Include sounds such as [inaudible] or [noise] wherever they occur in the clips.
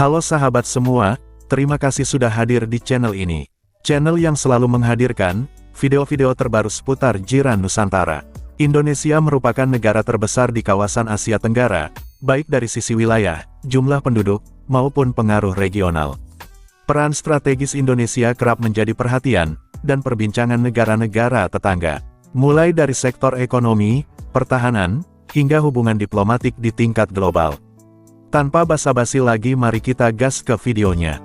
Halo sahabat semua, terima kasih sudah hadir di channel ini. Channel yang selalu menghadirkan video-video terbaru seputar jiran Nusantara. Indonesia merupakan negara terbesar di kawasan Asia Tenggara, baik dari sisi wilayah, jumlah penduduk, maupun pengaruh regional. Peran strategis Indonesia kerap menjadi perhatian dan perbincangan negara-negara tetangga, mulai dari sektor ekonomi, pertahanan, hingga hubungan diplomatik di tingkat global. Tanpa basa-basi lagi mari kita gas ke videonya.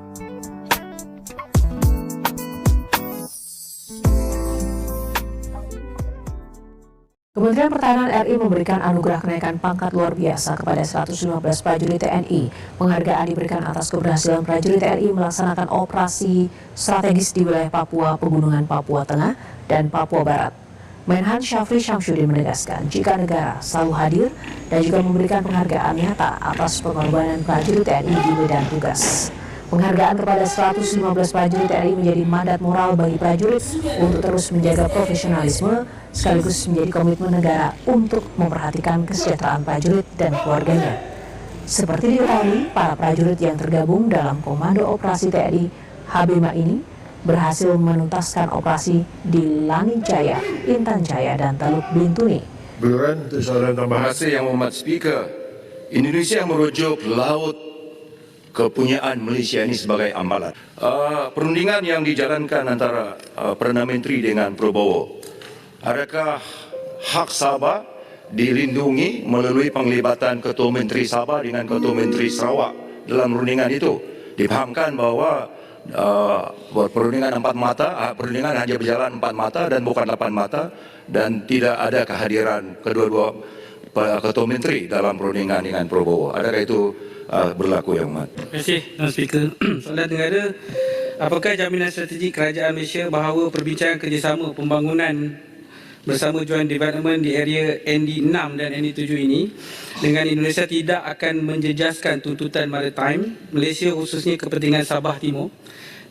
Kementerian Pertahanan RI memberikan anugerah kenaikan pangkat luar biasa kepada 115 prajurit TNI. Penghargaan diberikan atas keberhasilan prajurit TNI melaksanakan operasi strategis di wilayah Papua, Pegunungan Papua Tengah, dan Papua Barat. Menhan Syafri Syamsuddin menegaskan jika negara selalu hadir dan juga memberikan penghargaan nyata atas pengorbanan prajurit TNI di medan tugas. Penghargaan kepada 115 prajurit TNI menjadi mandat moral bagi prajurit untuk terus menjaga profesionalisme sekaligus menjadi komitmen negara untuk memperhatikan kesejahteraan prajurit dan keluarganya. Seperti diketahui, para prajurit yang tergabung dalam Komando Operasi TNI HB5 ini berhasil menuntaskan operasi di Langit Jaya, Intan Jaya, dan Teluk Bintuni. Kasih Yang Hormat Speaker. Indonesia merujuk laut kepunyaan Malaysia ini sebagai ambalan. Uh, perundingan yang dijalankan antara uh, Perdana Menteri dengan Prabowo, adakah hak Sabah dilindungi melalui penglibatan Ketua Menteri Sabah dengan Ketua Menteri Sarawak dalam perundingan itu? Dipahamkan bahawa uh, perundingan empat mata, uh, perundingan hanya berjalan empat mata dan bukan delapan mata dan tidak ada kehadiran kedua-dua uh, Ketua Menteri dalam perundingan dengan Prabowo. Adakah itu uh, berlaku yang mat? Terima kasih, Tuan Speaker. [clears throat] Soalan negara, apakah jaminan strategi kerajaan Malaysia bahawa perbincangan kerjasama pembangunan bersama Joint Development di area ND6 dan ND7 ini dengan Indonesia tidak akan menjejaskan tuntutan maritime Malaysia khususnya kepentingan Sabah Timur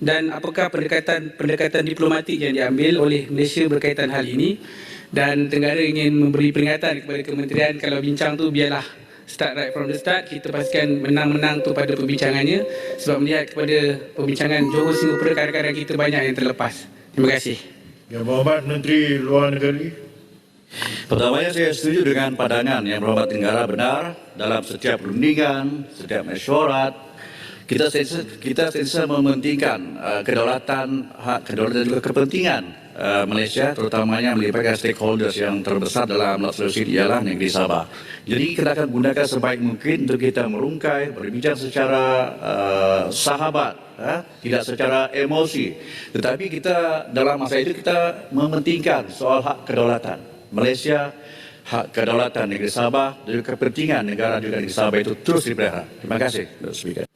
dan apakah pendekatan pendekatan diplomatik yang diambil oleh Malaysia berkaitan hal ini dan Tenggara ingin memberi peringatan kepada kementerian kalau bincang tu biarlah start right from the start kita pastikan menang-menang tu pada perbincangannya sebab melihat kepada perbincangan Johor Singapura kadang-kadang kita banyak yang terlepas. Terima kasih. Yang berhormat Menteri Luar Negeri. Pertamanya saya setuju dengan pandangan yang berhormat negara benar dalam setiap perundingan, setiap mesyuarat. Kita sentiasa, kita sentiasa mementingkan uh, kedaulatan, hak kedaulatan dan juga kepentingan uh, Malaysia terutamanya melibatkan stakeholders yang terbesar dalam Sulawesi ialah negeri Sabah. Jadi kita akan gunakan sebaik mungkin untuk kita merungkai, berbincang secara uh, sahabat, uh, tidak secara emosi. Tetapi kita dalam masa itu kita mementingkan soal hak kedaulatan. Malaysia hak kedaulatan negeri Sabah dan kepentingan negara juga negeri Sabah itu terus dipelihara. Terima kasih.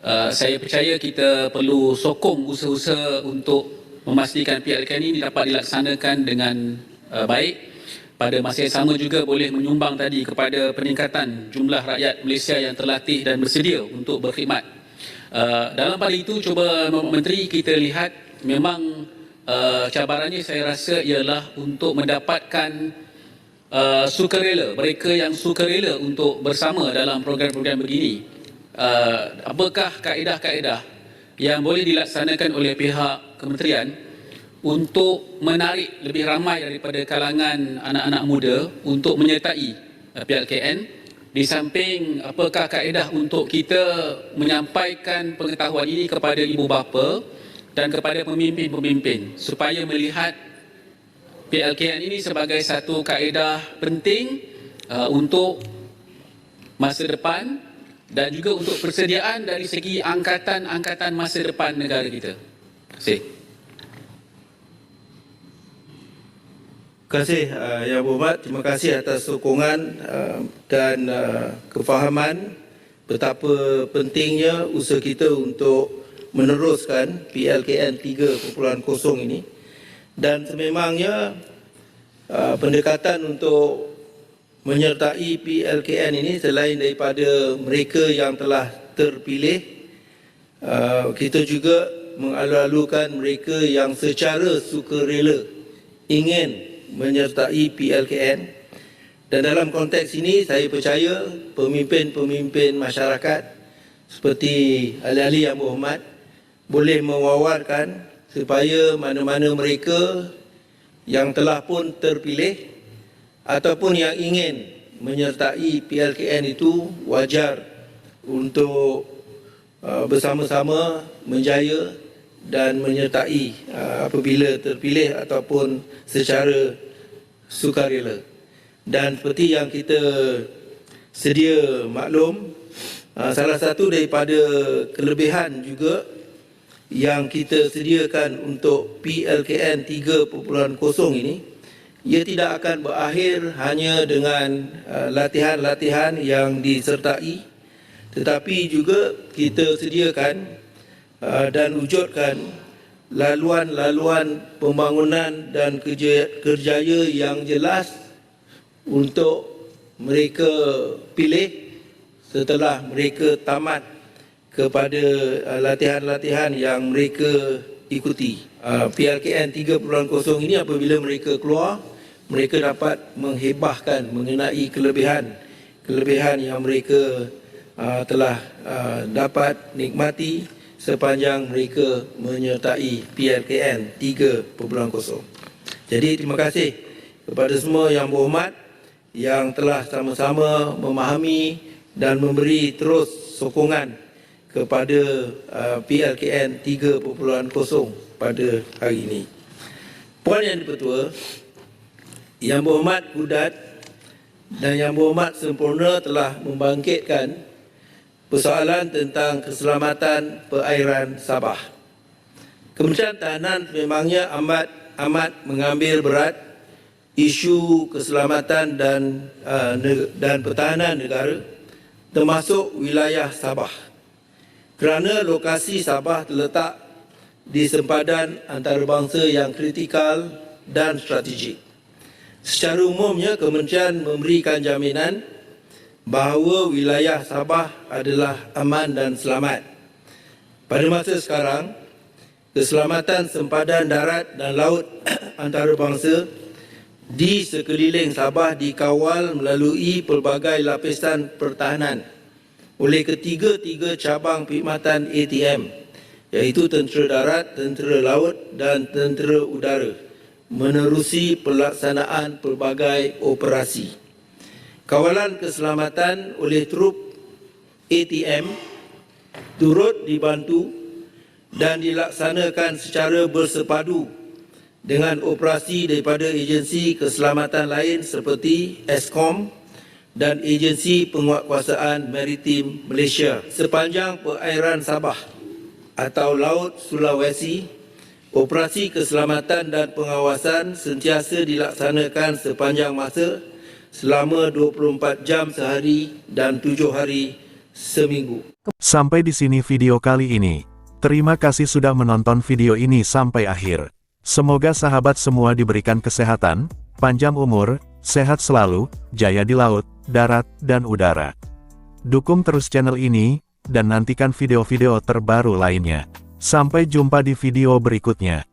Uh, saya percaya kita perlu sokong usaha-usaha untuk memastikan PLKN ini dapat dilaksanakan dengan uh, baik. Pada masa yang sama juga boleh menyumbang tadi kepada peningkatan jumlah rakyat Malaysia yang terlatih dan bersedia untuk berkhidmat. Uh, dalam pada itu, cuba Menteri kita lihat memang uh, cabarannya saya rasa ialah untuk mendapatkan uh, sukarela, mereka yang sukarela untuk bersama dalam program-program begini. Uh, apakah kaedah-kaedah yang boleh dilaksanakan oleh pihak kementerian untuk menarik lebih ramai daripada kalangan anak-anak muda untuk menyertai uh, PLKN di samping apakah kaedah untuk kita menyampaikan pengetahuan ini kepada ibu bapa dan kepada pemimpin-pemimpin supaya melihat PLKN ini sebagai satu kaedah penting uh, untuk masa depan dan juga untuk persediaan dari segi angkatan-angkatan masa depan negara kita. Terima kasih. Terima kasih uh, Yang Berhormat. Terima kasih atas sokongan uh, dan uh, kefahaman betapa pentingnya usaha kita untuk meneruskan PLKN 3.0 ini. Dan sememangnya uh, pendekatan untuk menyertai PLKN ini selain daripada mereka yang telah terpilih, uh, kita juga mengalu-alukan mereka yang secara sukarela ingin menyertai PLKN dan dalam konteks ini saya percaya pemimpin-pemimpin masyarakat seperti ahli-ahli yang berhormat boleh mewawarkan supaya mana-mana mereka yang telah pun terpilih ataupun yang ingin menyertai PLKN itu wajar untuk uh, bersama-sama menjaya dan menyertai uh, apabila terpilih ataupun secara sukarela. Dan seperti yang kita sedia maklum, uh, salah satu daripada kelebihan juga yang kita sediakan untuk PLKN 3.0 ini ia tidak akan berakhir hanya dengan uh, latihan-latihan yang disertai tetapi juga kita sediakan uh, dan wujudkan laluan-laluan pembangunan dan kerja, kerjaya yang jelas untuk mereka pilih setelah mereka tamat kepada uh, latihan-latihan yang mereka ikuti. PLKN 3.0 ini apabila mereka keluar, mereka dapat menghebahkan mengenai kelebihan kelebihan yang mereka uh, telah uh, dapat nikmati sepanjang mereka menyertai PLKN 3.0. Jadi terima kasih kepada semua yang berhormat yang telah sama-sama memahami dan memberi terus sokongan kepada uh, PLKN 3.0 pada hari ini. Puan Yang Dipertua, Yang Berhormat Kudat dan Yang Berhormat Sempurna telah membangkitkan persoalan tentang keselamatan perairan Sabah. Kementerian Tahanan memangnya amat amat mengambil berat isu keselamatan dan uh, dan pertahanan negara termasuk wilayah Sabah kerana lokasi Sabah terletak di sempadan antarabangsa yang kritikal dan strategik. Secara umumnya, Kementerian memberikan jaminan bahawa wilayah Sabah adalah aman dan selamat. Pada masa sekarang, keselamatan sempadan darat dan laut [clears throat] antarabangsa di sekeliling Sabah dikawal melalui pelbagai lapisan pertahanan oleh ketiga-tiga cabang perkhidmatan ATM iaitu tentera darat, tentera laut dan tentera udara menerusi pelaksanaan pelbagai operasi. Kawalan keselamatan oleh trup ATM turut dibantu dan dilaksanakan secara bersepadu dengan operasi daripada agensi keselamatan lain seperti ESCOM, dan Agensi Penguatkuasaan Maritim Malaysia sepanjang perairan Sabah atau Laut Sulawesi. Operasi keselamatan dan pengawasan sentiasa dilaksanakan sepanjang masa selama 24 jam sehari dan 7 hari seminggu. Sampai di sini video kali ini. Terima kasih sudah menonton video ini sampai akhir. Semoga sahabat semua diberikan kesehatan, panjang umur, sehat selalu, jaya di laut, darat, dan udara. Dukung terus channel ini, dan nantikan video-video terbaru lainnya. Sampai jumpa di video berikutnya.